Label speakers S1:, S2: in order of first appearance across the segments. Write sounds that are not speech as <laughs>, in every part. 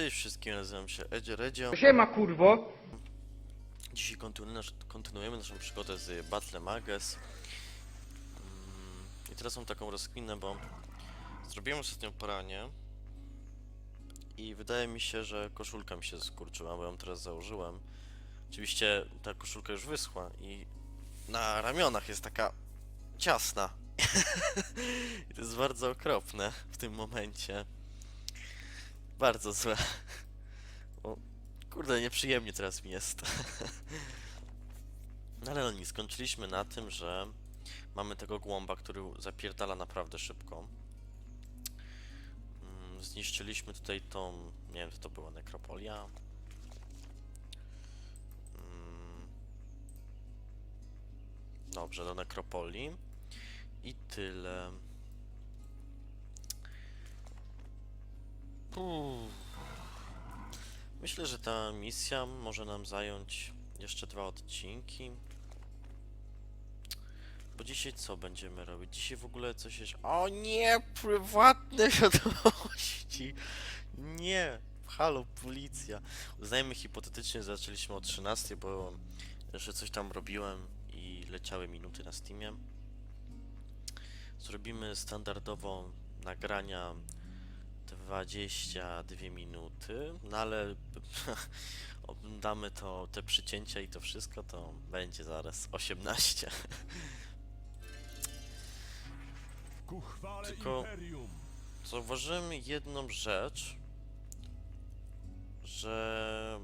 S1: Cześć wszystkim, nazywam się Edzie Redzio.
S2: Siema kurwo.
S1: Dzisiaj kontynu kontynuujemy naszą przygodę z Battle Mages. Mm, I teraz mam taką rozkminę, bo zrobiłem ostatnio poranie i wydaje mi się, że koszulka mi się skurczyła, bo ją teraz założyłem. Oczywiście ta koszulka już wyschła i na ramionach jest taka ciasna. <laughs> I to jest bardzo okropne w tym momencie. Bardzo złe. O, kurde, nieprzyjemnie teraz mi jest. No ale no skończyliśmy na tym, że mamy tego głąba, który zapierdala naprawdę szybko. Mm, Zniszczyliśmy tutaj tą, nie wiem, co to była nekropolia. Mm. Dobrze, do nekropolii. I tyle. Myślę, że ta misja może nam zająć jeszcze dwa odcinki. Bo dzisiaj co będziemy robić? Dzisiaj w ogóle coś jeszcze... O nie! Prywatne <laughs> wiadomości! Nie! Halo, policja! Uznajmy hipotetycznie, że zaczęliśmy o 13, bo jeszcze coś tam robiłem i leciały minuty na Steamie. Zrobimy standardowo nagrania 22 minuty, no ale <laughs> damy to, te przycięcia i to wszystko, to będzie zaraz 18.
S3: Ku chwale
S1: Tylko-! Zauważyłem jedną rzecz, że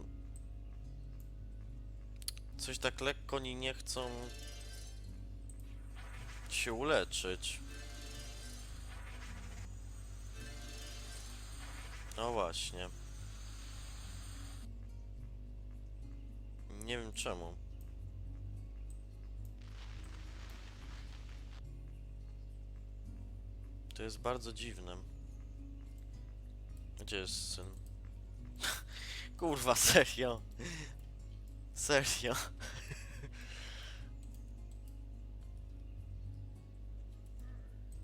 S1: coś tak lekko oni nie chcą się uleczyć. No właśnie. Nie wiem czemu. To jest bardzo dziwne. Gdzie jest syn? <laughs> Kurwa, serio? Serio?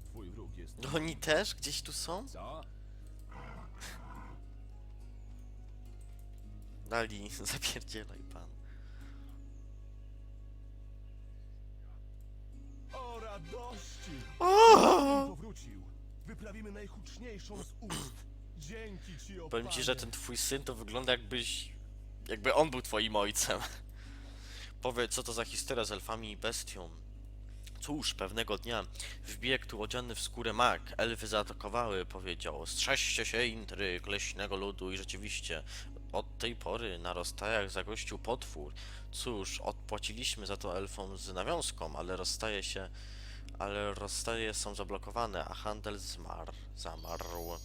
S3: Twój wróg jest...
S1: No Oni też gdzieś tu są?
S3: Co?
S1: Dali, <laughs> zapierdzielaj pan.
S3: O radości!
S1: O!
S3: Powrócił. Wyprawimy najhuczniejszą z ust. Dzięki ci, o
S1: Powiem ci, że ten twój syn to wygląda jakbyś... Jakby on był twoim ojcem. <laughs> Powiedz, co to za historia z elfami i bestią. Cóż, pewnego dnia wbiegł tu odziany w skórę mag. Elfy zaatakowały, powiedział. Strzeżcie się, intryg leśnego ludu i rzeczywiście od tej pory na rozstajach zagościł potwór. Cóż, odpłaciliśmy za to elfom z nawiązką, ale rozstaje się... Ale rozstaje są zablokowane, a handel zmarł, zamarł.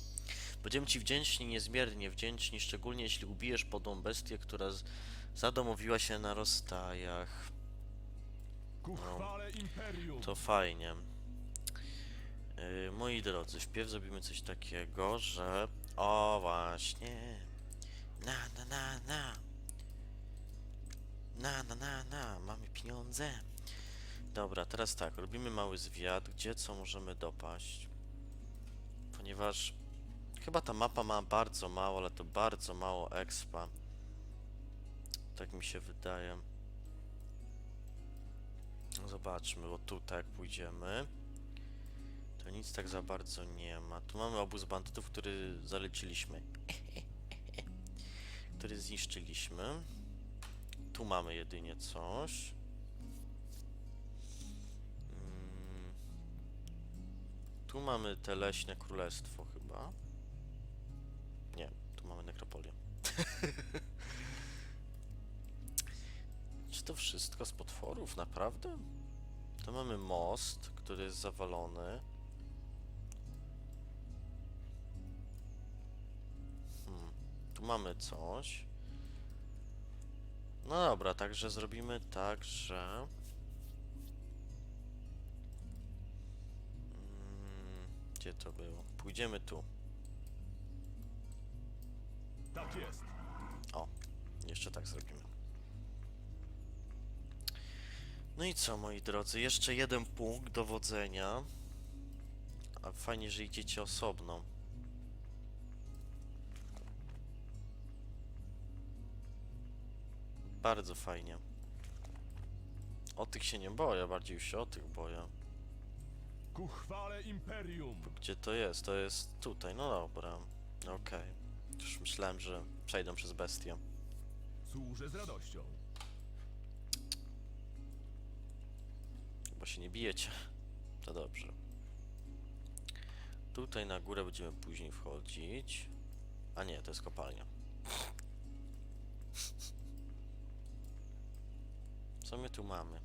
S1: Będziemy ci wdzięczni, niezmiernie wdzięczni, szczególnie jeśli ubijesz podłą bestię, która zadomowiła się na rozstajach. No. To fajnie. Yy, moi drodzy, wpierw zrobimy coś takiego, że... O, właśnie. Na, na, na, na. Na, na, na, na. Mamy pieniądze. Dobra, teraz tak, robimy mały zwiat, gdzie co możemy dopaść. Ponieważ chyba ta mapa ma bardzo mało, ale to bardzo mało expa. Tak mi się wydaje. Zobaczmy, bo tutaj jak pójdziemy, to nic tak za bardzo nie ma. Tu mamy obóz bandytów, który zaleciliśmy. Który zniszczyliśmy. Tu mamy jedynie coś. Mm. Tu mamy te leśne królestwo chyba. Nie, tu mamy nekropolię. <laughs> Czy to wszystko z potworów, naprawdę? To mamy most, który jest zawalony. Tu mamy coś. No dobra, także zrobimy tak, że... Mm, Gdzie to było? Pójdziemy tu.
S3: Tak jest.
S1: Jeszcze tak zrobimy. No i co, moi drodzy? Jeszcze jeden punkt dowodzenia. A fajnie, że idziecie osobno. Bardzo fajnie. O tych się nie boję, bardziej już się o tych boję.
S3: Ku chwale Imperium!
S1: Gdzie to jest? To jest tutaj, no dobra. Okej. Już myślałem, że przejdę przez bestię.
S3: Służę z radością.
S1: Bo się nie bijecie. To dobrze. Tutaj na górę będziemy później wchodzić. A nie, to jest kopalnia. Co my tu mamy?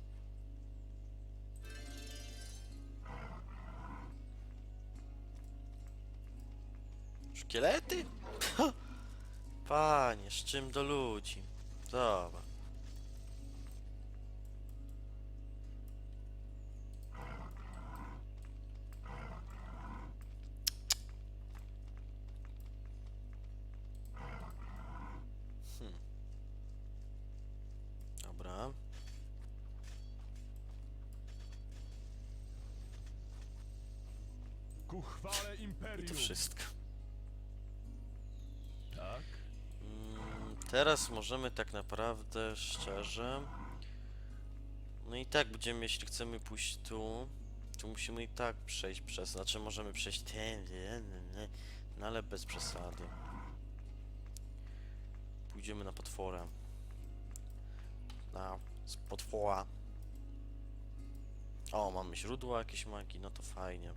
S1: Szkielety? <laughs> Panie, z czym do ludzi? Dobra. Teraz możemy tak naprawdę szczerze. No i tak będziemy, jeśli chcemy pójść tu, to musimy i tak przejść przez. Znaczy możemy przejść ten, no ale bez przesady. Pójdziemy na potwora. Na z potwora. O, mamy źródła jakieś magii, no to fajnie.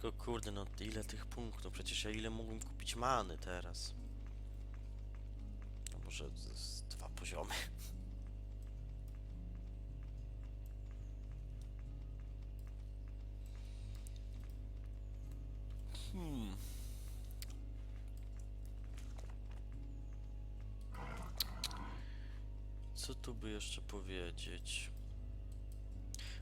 S1: Tylko kurde, no ile tych punktów? Przecież ja ile mógłbym kupić many teraz? No może z, dwa poziomy. Hmm. Co tu by jeszcze powiedzieć?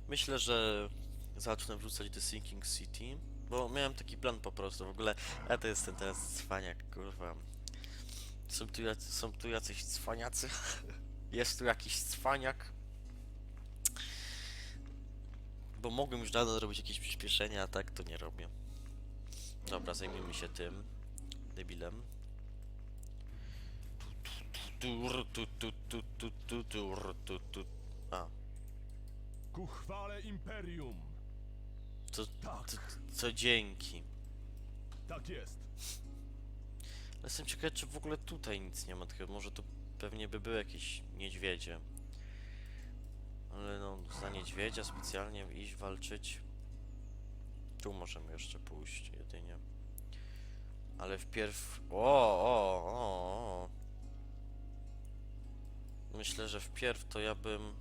S1: Myślę, że zacznę wrzucać The Sinking City, bo miałem taki plan po prostu, w ogóle ja to jestem teraz cwaniak, kurwa. Są tu, są tu jacyś cwaniacy, <laughs> jest tu jakiś cwaniak. Bo mogłem już dawno zrobić jakieś przyspieszenia, a tak to nie robię. Dobra, zajmijmy się tym debilem.
S3: Ku chwale Imperium!
S1: To,
S3: Tak,
S1: to, co dzięki.
S3: tak jest.
S1: Ale jestem ciekaw, czy w ogóle tutaj nic nie ma, tylko może tu pewnie by były jakieś niedźwiedzie. Ale no, za niedźwiedzia specjalnie iść walczyć. Tu możemy jeszcze pójść jedynie. Ale wpierw... O, o, o, o. Myślę, że wpierw to ja bym...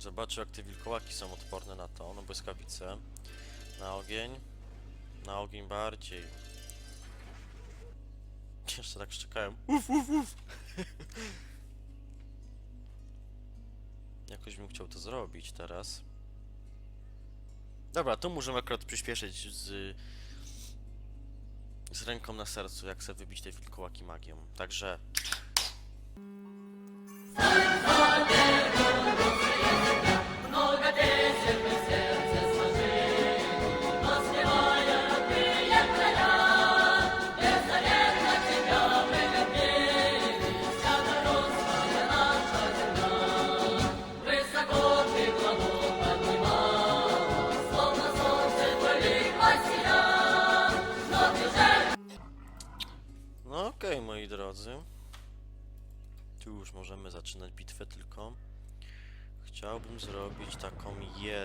S1: Zobaczył, jak te wilkołaki są odporne na to, no błyskawice. Na ogień. Na ogień bardziej. Jeszcze tak szczekałem. Uf, uf, uf. <laughs> Jakoś bym chciał to zrobić teraz. Dobra, tu możemy akurat przyspieszyć z, z ręką na sercu, jak chcę wybić te wilkołaki magią. Także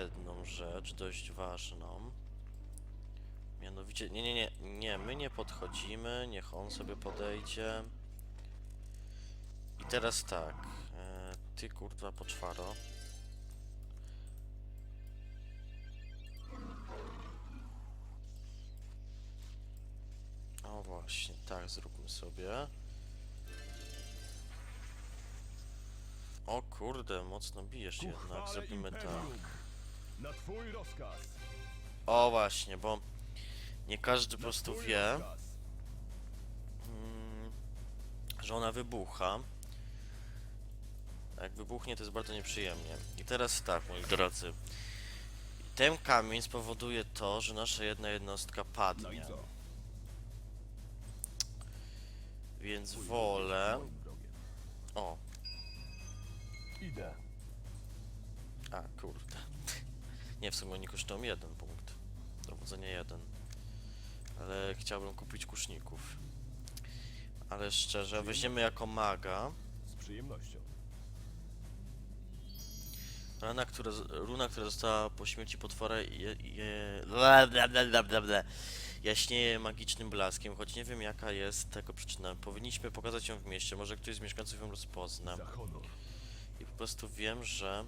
S1: jedną rzecz, dość ważną. Mianowicie, nie, nie, nie, nie, my nie podchodzimy, niech on sobie podejdzie. I teraz tak, e, ty kurwa poczwaro. O właśnie, tak zróbmy sobie. O kurde, mocno bijesz jednak, zrobimy tak.
S3: Na twój rozkaz!
S1: O właśnie, bo nie każdy po prostu
S3: twój
S1: wie,
S3: rozkaz.
S1: mm, że ona wybucha. Jak wybuchnie, to jest bardzo nieprzyjemnie. I teraz tak, moi drodzy. Ten kamień spowoduje to, że nasza jedna jednostka
S3: No i
S1: padnie.
S3: co?
S1: Więc wolę...
S3: moim wrogiem.
S1: O,
S3: Idę.
S1: a kurde. Nie, w sumie oni kosztują jeden punkt. Dowodzenie jeden. Ale chciałbym kupić kuszników. Ale szczerze, weźmiemy jako maga.
S3: Z przyjemnością.
S1: Rana, która, runa, która została po śmierci potwora je, je, bla, bla, bla, bla, bla, jaśnieje magicznym blaskiem, choć nie wiem jaka jest tego przyczyna. Powinniśmy pokazać ją w mieście, może ktoś z mieszkańców ją rozpozna. I po prostu wiem, że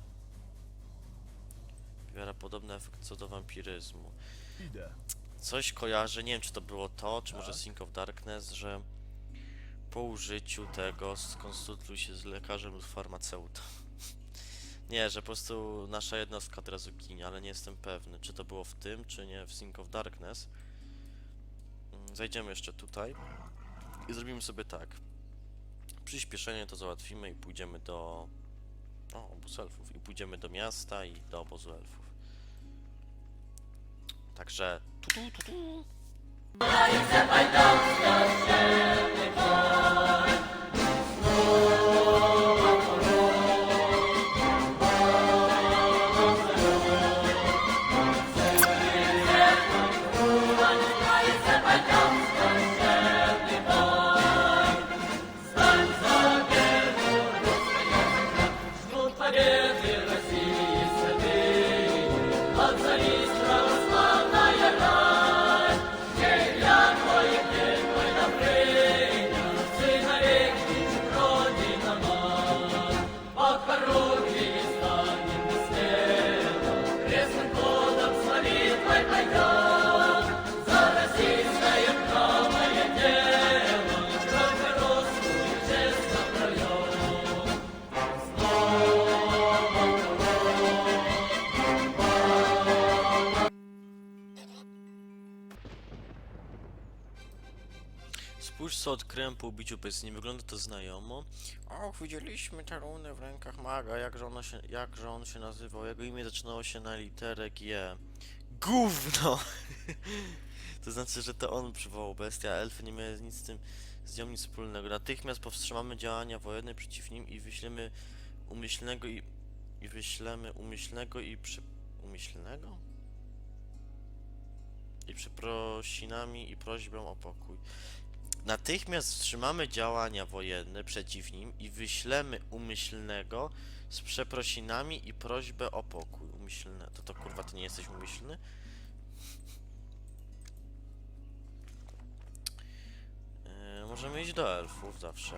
S1: wywiera podobny efekt co do wampiryzmu.
S3: Idę.
S1: Coś kojarzę, nie wiem czy to było to, czy może
S3: Tak.
S1: Sync of Darkness, że po użyciu tego skonsultuj się z lekarzem lub farmaceutą. <laughs> Nie, że po prostu nasza jednostka od razu ginie, ale nie jestem pewny, czy to było w tym, czy nie w Sync of Darkness. Mm, Zajdziemy jeszcze tutaj i zrobimy sobie tak. Przyspieszenie to załatwimy i pójdziemy do... O, obóz elfów. I pójdziemy do miasta i do obozu elfów. Także... Tu, tu, tu, tu. Spójrz co odkryłem po ubiciu bez nie wygląda to znajomo. Och, widzieliśmy te runy w rękach maga, jakże, ono się, jakże on się nazywał. Jego imię zaczynało się na literę G. Gówno! <laughs> to znaczy, że to on przywołał bestię, a elfy nie miały nic z tym z nią nic wspólnego. Natychmiast powstrzymamy działania wojenne przeciw nim i wyślemy umyślnego i... i wyślemy umyślnego i przy... umyślnego? I przeprosinami i prośbą o pokój. Natychmiast wstrzymamy działania wojenne przeciw nim i wyślemy umyślnego z przeprosinami i prośbę o pokój. Umyślne. To to kurwa, ty nie jesteś umyślny? Yy, możemy iść do elfów zawsze.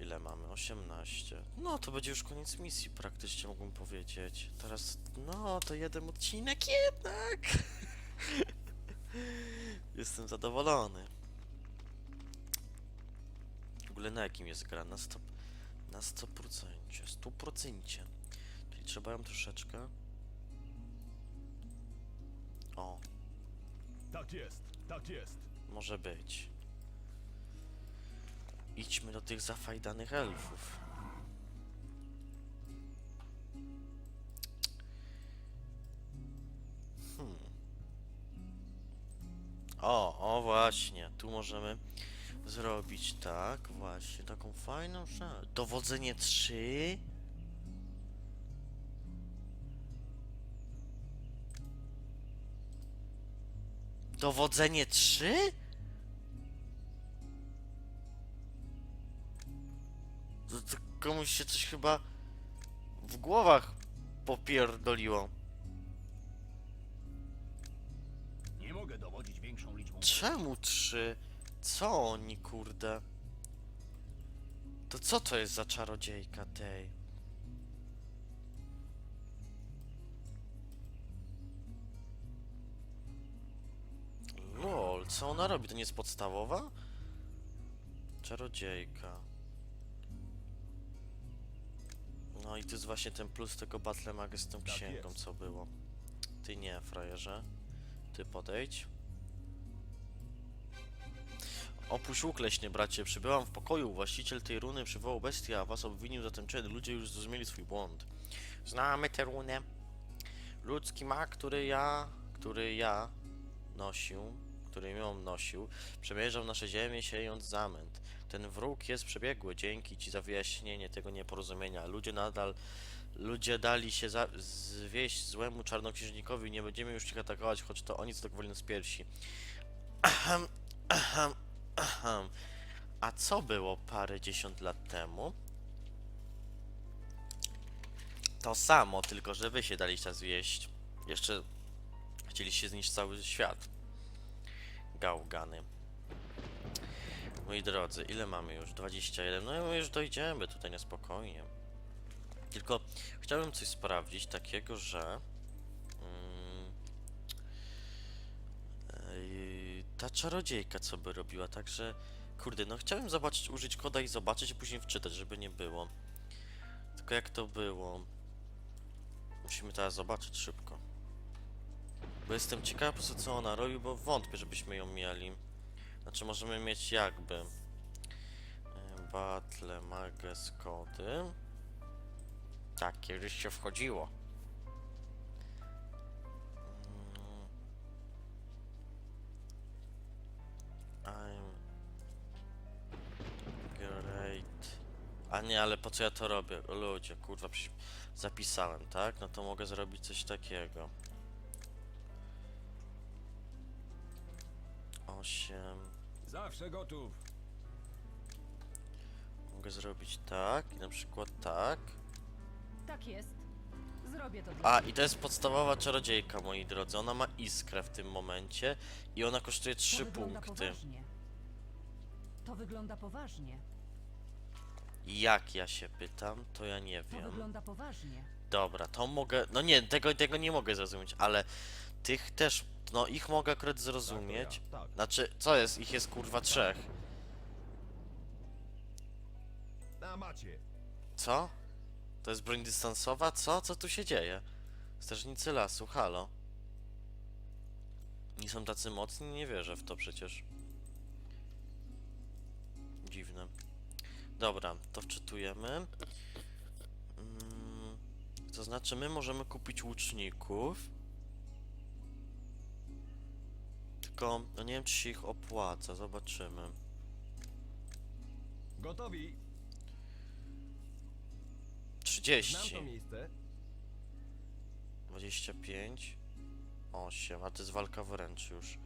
S1: Ile mamy? 18. No to będzie już koniec misji praktycznie mógłbym powiedzieć. Teraz, no to jeden odcinek jednak. <laughs> Jestem zadowolony. Ogóle na jakim jest gra? Na 100%. Na 100%. 100%. Czyli trzeba ją troszeczkę. O,
S3: Tak jest. Tak jest.
S1: może być. Idźmy do tych zafajdanych elfów. Hmm. O, o właśnie, tu możemy zrobić tak, właśnie, taką fajną rzecz. Dowodzenie 3. Dowodzenie 3? To, to komuś się coś chyba w głowach popierdoliło.
S3: Nie mogę dowodzić większą liczbą.
S1: Czemu trzy? Co oni, kurde? To co to jest za czarodziejka tej? Lol, co ona robi? To nie jest podstawowa? Czarodziejka. No i to jest właśnie ten plus tego Battle Maga z tą
S3: Tak
S1: księgą, co było. Ty nie, frajerze. Ty podejdź. Opuść łuk bracie. Przybyłam w pokoju. Właściciel tej runy przywołał bestia, a was obwinił za ten czyn. Ludzie już zrozumieli swój błąd. Znamy tę runę. Ludzki ma, który ja... który ja nosił, którym ją nosił, przemierzał nasze ziemię, siejąc zamęt. Ten wróg jest przebiegły. Dzięki ci za wyjaśnienie tego nieporozumienia. Ludzie nadal... Ludzie dali się za, zwieść złemu czarnoksiężnikowi. Nie będziemy już ich atakować, choć to oni zadowolili tak z piersi. Ahem, ahem. A co było parę dziesiąt lat temu? To samo, tylko że wy się daliście zjeść. Jeszcze chcieliście zniszczyć cały świat. Gałgany. Moi drodzy, ile mamy już? 21. No już dojdziemy tutaj na spokojnie. Tylko chciałbym coś sprawdzić takiego, że... Yy, ta czarodziejka, co by robiła, także... Kurde, no chciałem zobaczyć, użyć koda i zobaczyć, później wczytać, żeby nie było. Tylko jak to było? Musimy teraz zobaczyć szybko. Bo jestem ciekaw, po co ona robi, bo wątpię, żebyśmy ją mieli. Znaczy, możemy mieć jakby... Battle, mages, kody... Takie, żeś się wchodziło. A nie, ale po co ja to robię? Ludzie, kurwa, przecież zapisałem, tak? No to mogę zrobić coś takiego. 8.
S2: Zawsze gotów.
S1: Mogę zrobić tak i na przykład tak.
S4: Tak jest. Zrobię to.
S1: A, i to jest podstawowa czarodziejka, moi drodzy. Ona ma iskrę w tym momencie i ona kosztuje 3 punkty.
S4: Poważnie. To wygląda poważnie.
S1: Jak ja się pytam, to ja nie
S4: To
S1: wiem.
S4: wygląda poważnie.
S1: Dobra, to mogę. No nie, tego, tego nie mogę zrozumieć, ale tych też. No ich mogę akurat
S3: tak, zrozumieć. Tak.
S1: Znaczy, co jest? Ich jest kurwa tak. trzech.
S3: Na macie.
S1: Co? To jest broń dystansowa? Co? Co tu się dzieje? Strażnicy lasu, halo. Nie są tacy mocni? Nie wierzę w to przecież. Dziwne. Dobra, to wczytujemy. Mm, to znaczy, my możemy kupić łuczników. Tylko, no nie wiem, czy się ich opłaca. Zobaczymy.
S3: Gotowi.
S1: 30. 25. 8. A to jest walka wręcz już.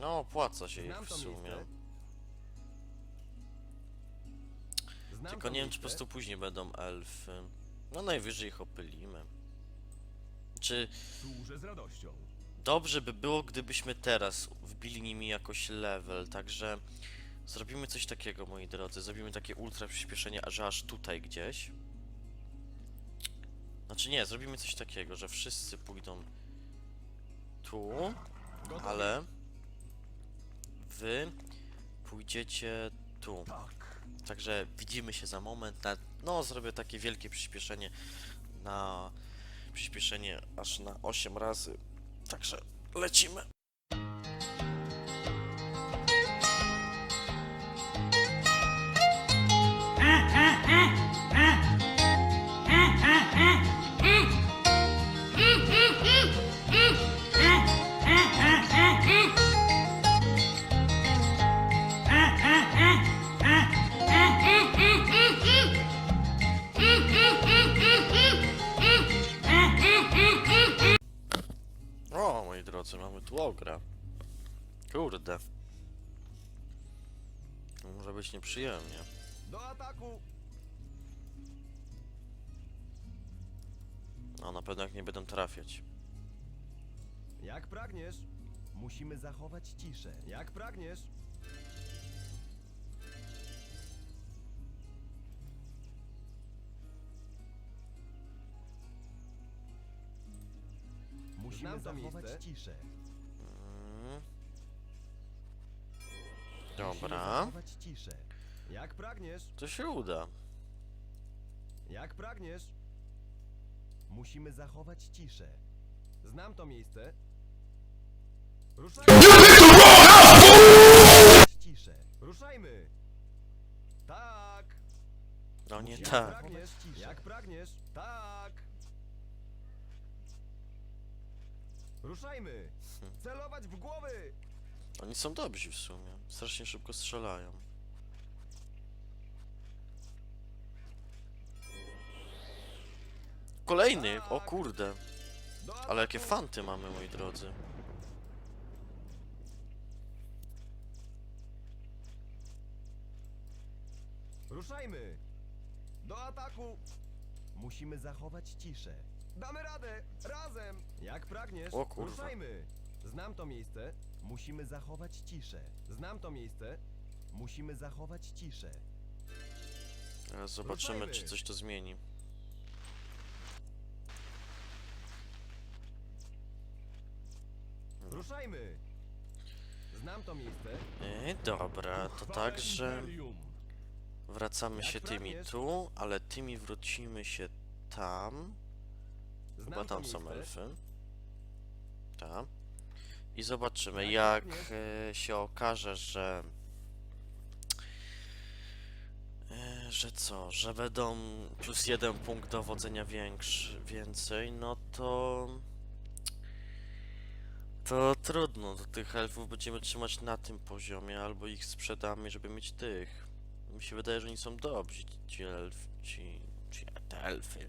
S1: No, opłaca się
S3: Znam
S1: ich
S3: w
S1: sumie. Tylko nie wiem, czy po prostu później będą elfy. No najwyżej ich opylimy. Czy
S3: Służę z radością.
S1: dobrze by było, gdybyśmy teraz wbili nimi jakoś level, także zrobimy coś takiego, moi drodzy. Zrobimy takie ultra przyspieszenie, że aż tutaj gdzieś. Znaczy nie, zrobimy coś takiego, że wszyscy pójdą tu,
S3: Gotowi.
S1: ale wy pójdziecie tu.
S3: Tak.
S1: Także widzimy się za moment. Na, no, zrobię takie wielkie przyspieszenie na przyspieszenie aż na 8 razy. Także lecimy. co mamy tu ogra? Kurde. To może być nieprzyjemnie.
S3: Do ataku!
S1: No na pewno jak nie będę trafiać.
S3: Jak pragniesz. Musimy zachować ciszę. Jak pragniesz.
S2: Znam Musimy to
S3: zachować
S2: miejsce.
S3: ciszę. Musimy
S1: Dobra.
S3: zachować ciszę. Jak pragniesz,
S1: To się uda.
S3: jak pragniesz. Musimy zachować ciszę. Znam to miejsce. Ruszajmy! Ciszę. Ruszajmy! Tak!
S1: No nie tak.
S3: Jak pragniesz, tak! Ruszajmy! Celować w głowy!
S1: Oni są dobrzy w sumie. Strasznie szybko strzelają. Kolejny! O kurde.
S3: Do
S1: Ale jakie fanty mamy, moi drodzy.
S3: Ruszajmy! Do ataku! Musimy zachować ciszę. Damy radę! Razem! Jak pragniesz?
S1: O kurwa.
S3: Ruszajmy! Znam to miejsce. Musimy zachować ciszę. Znam to miejsce. Musimy zachować ciszę.
S1: Zobaczymy, czy
S3: Ruszajmy.
S1: coś to zmieni.
S3: Ruszajmy! Znam to miejsce.
S1: E, dobra, to tak, że wracamy się tymi tu, ale tymi wrócimy się tam.
S3: Znam
S1: Chyba
S3: to
S1: tam są
S3: miejsce.
S1: elfy. Tam. I zobaczymy,
S3: Jak
S1: jak e, się okaże, że. e, Że co, że będą plus jeden punkt dowodzenia większy, więcej, no to. To trudno, to tych elfów będziemy trzymać na tym poziomie, albo ich sprzedamy, żeby mieć tych. Mi się wydaje, że oni są dobrzy, ci elfy, ci, ci te elfy.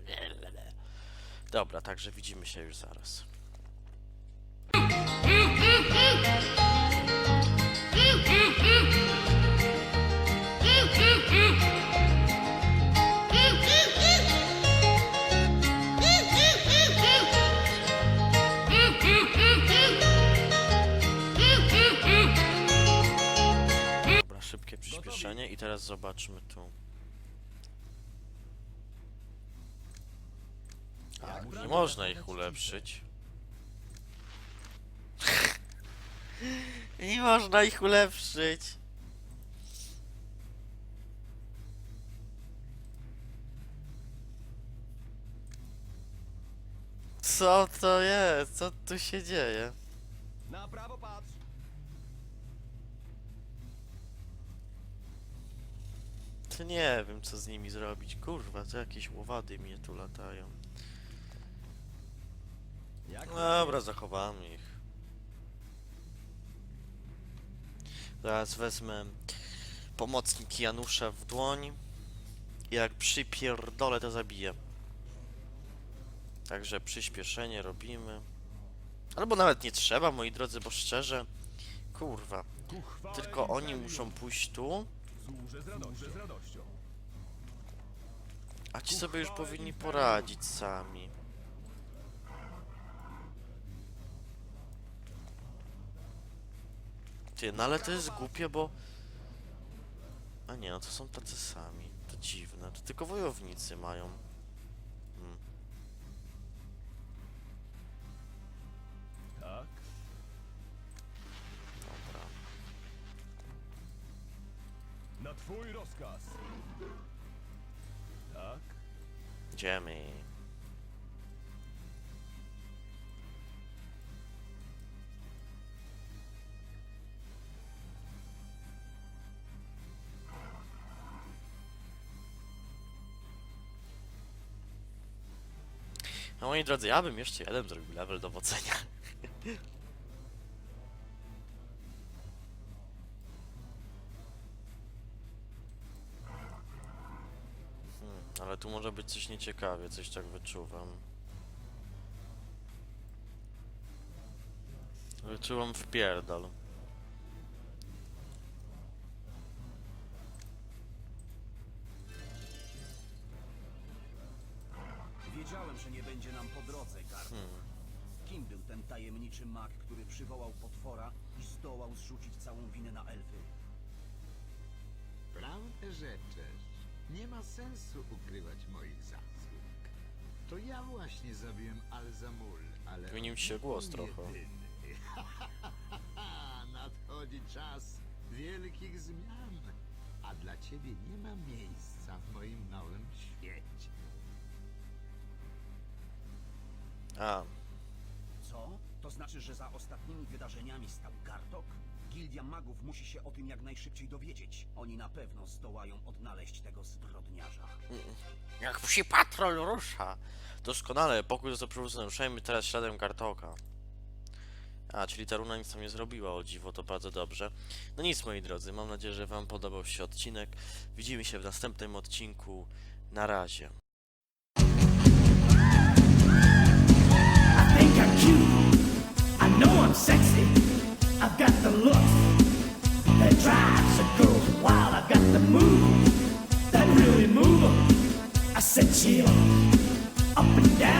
S1: Dobra, także widzimy się już zaraz. Dobra, szybkie przyspieszenie i teraz zobaczmy tu. A,
S3: Jak
S1: nie można ich ulepszyć. <laughs> nie można ich ulepszyć. Co to jest? Co tu się dzieje?
S3: Na prawo patrz!
S1: To nie wiem, co z nimi zrobić. Kurwa, to jakieś łowady mnie tu latają.
S3: Jak
S1: Dobra, zachowamy ich. Zaraz wezmę pomocnik Janusza w dłoń. Jak przypierdolę, to zabiję. Także przyspieszenie robimy. Albo nawet nie trzeba, moi drodzy, bo szczerze, kurwa, tylko oni muszą pójść tu, a ci sobie już powinni poradzić sami. Ty, no ale to jest głupie, bo... A nie, no to są tacy sami. To dziwne. To tylko wojownicy mają. Hmm.
S3: Tak.
S1: Dobra.
S3: Na twój rozkaz. Tak.
S1: Idziemy. Moi drodzy, ja bym jeszcze jeden zrobił level dowodzenia. Hmm, ale tu może być coś nieciekawie, coś tak wyczuwam. Wyczuwam wpierdol.
S5: Wiedziałem, tajemniczy mag, który przywołał potwora i zdołał zrzucić całą winę na elfy?
S6: Prawdę rzeczesz. Nie ma sensu ukrywać moich zasług. To ja właśnie zabiłem Alzamul, ale...
S1: Zmienił się głos trochę.
S6: jedyny. <laughs> Nadchodzi czas wielkich zmian, a dla ciebie nie ma miejsca w moim nowym świecie.
S1: A?
S5: To znaczy, że za ostatnimi wydarzeniami stał Gartok? Gildia magów musi się o tym jak najszybciej dowiedzieć. Oni na pewno zdołają odnaleźć tego zbrodniarza.
S1: jak psi patrol rusza! Doskonale, pokój został przywrócony. Ruszajmy teraz śladem Kartoka. A, czyli ta runa nic tam nie zrobiła, o dziwo, to bardzo dobrze. No nic, moi drodzy, mam nadzieję, że wam podobał się odcinek. Widzimy się w następnym odcinku. Na razie.
S7: I think. I know I'm sexy. I've got the look that drives a girl wild. I've got the moves that really move 'em. I said chill up and down.